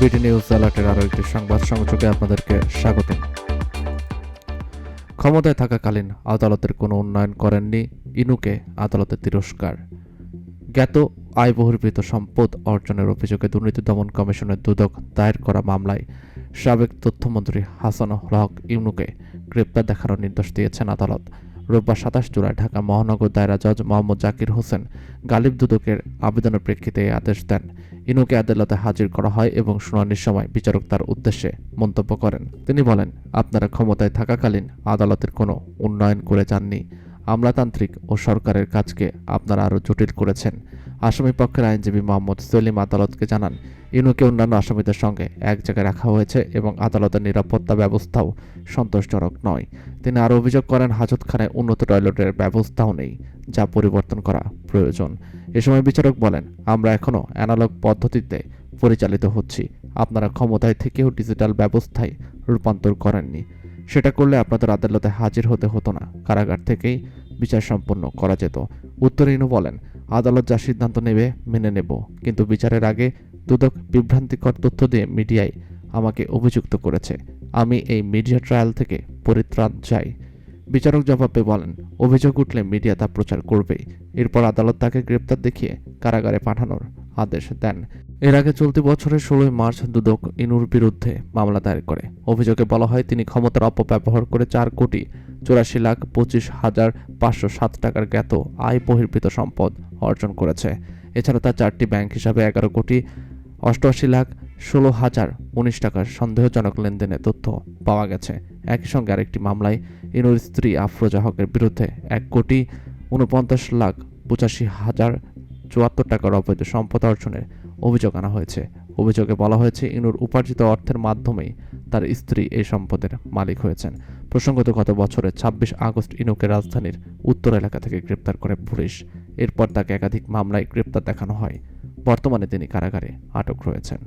BD news অ্যালার্টের আরও একটি সংবাদ সংযোগে আপনাদেরকে স্বাগত ক্ষমতায় থাকাকালীন আদালতের কোনো উন্নয়ন করেননি ইনুকে আদালতের তিরস্কার। জ্ঞাত আয় বহির্ভূত সম্পদ অর্জনের অভিযোগে দুর্নীতি দমন কমিশনের দুদক দায়ের করা মামলায় সাবেক তথ্যমন্ত্রী হাসান হক ইউনুকে গ্রেপ্তার দেখানোর নির্দেশ দিয়েছেন আদালত। রোববার সাতাশ জুলাই ঢাকা মহানগর দায়রা জজ মোহাম্মদ জাকির হোসেন গালিব দুদকের আবেদনের প্রেক্ষিতে এই আদেশ দেন। ইনুকে আদালতে হাজির করা হয় এবং শুনানির সময় বিচারক তার উদ্দেশ্যে মন্তব্য করেন। তিনি বলেন, আপনারা ক্ষমতায় থাকাকালীন আদালতের কোনো উন্নয়ন করে যাননি। আমলাতান্ত্রিক ও সরকারের কাজকে আপনারা আরও জটিল করেছেন। আসামি পক্ষের আইনজীবী মোহাম্মদ সলিম আদালতকে জানান, ইনুকে অন্যান্য আসামিদের সঙ্গে এক জায়গায় রাখা হয়েছে এবং আদালতের নিরাপত্তা ব্যবস্থাও সন্তোষজনক নয়। তিনি আরও অভিযোগ করেন, হাজতখানায় উন্নত টয়লেটের ব্যবস্থাও নেই, যা পরিবর্তন করা প্রয়োজন। এ সময় বিচারক বলেন, আমরা এখনও অ্যানালগ পদ্ধতিতে পরিচালিত হচ্ছি। আপনারা ক্ষমতায় থেকেও ডিজিটাল ব্যবস্থায় রূপান্তর করেননি। সেটা করলে আপনাদের আদালতে হাজির হতে হতো না। কারাগার থেকেই বিচার সম্পন্ন করা যেত। উত্তরীণ বলেন, আদালত যা সিদ্ধান্ত নেবে, মেনে নেব। কিন্তু বিচারের আগে দুদক বিভ্রান্তিকর তথ্য দিয়ে মিডিয়ায় আমাকে অভিযুক্ত করেছে। আমি এই মিডিয়া ট্রায়াল থেকে পরিত্রাণ চাই। বিচারক জবাবে বলেন, অভিযোগ উঠলে মিডিয়া তা প্রচার করবেই। এরপর আদালত তাকে গ্রেপ্তার দেখিয়ে কারাগারে পাঠানোর আদেশ দেন। এর আগে চলতি বছরের ষোলোই মার্চ দুদক ইনুর বিরুদ্ধে মামলা দায়ের করে। অভিযোগে বলা হয়, তিনি ক্ষমতার অপব্যবহার করে চার কোটি চুরাশি লাখ পঁচিশ হাজার পাঁচশো সাত টাকার জ্ঞাত আয় বহির্ভূত সম্পদ অর্জন করেছে। এছাড়া তার চারটি ব্যাংক হিসাবে এগারো কোটি অষ্টআশি লাখ ষোলো হাজার উনিশ টাকার সন্দেহজনক লেনদেনের তথ্য পাওয়া গেছে। একই সঙ্গে আরেকটি মামলায় ইনুর স্ত্রী আফরোজা হকের বিরুদ্ধে এক কোটি উনপঞ্চাশ লাখ পঁচাশি হাজার চুয়াত্তর টাকার অবৈধ সম্পদ অর্জনের অভিযোগ আনা হয়েছে। অভিযোগে বলা হয়েছে, ইনুর উপার্জিত অর্থের মাধ্যমেই তার স্ত্রী এই সম্পদের মালিক হয়েছেন। প্রসঙ্গত, গত বছরের ছাব্বিশ আগস্ট ইনুকে রাজধানীর উত্তর এলাকা থেকে গ্রেপ্তার করে পুলিশ। এরপর তাকে একাধিক মামলায় গ্রেপ্তার দেখানো হয়। বর্তমানে তিনি কারাগারে আটক রয়েছেন।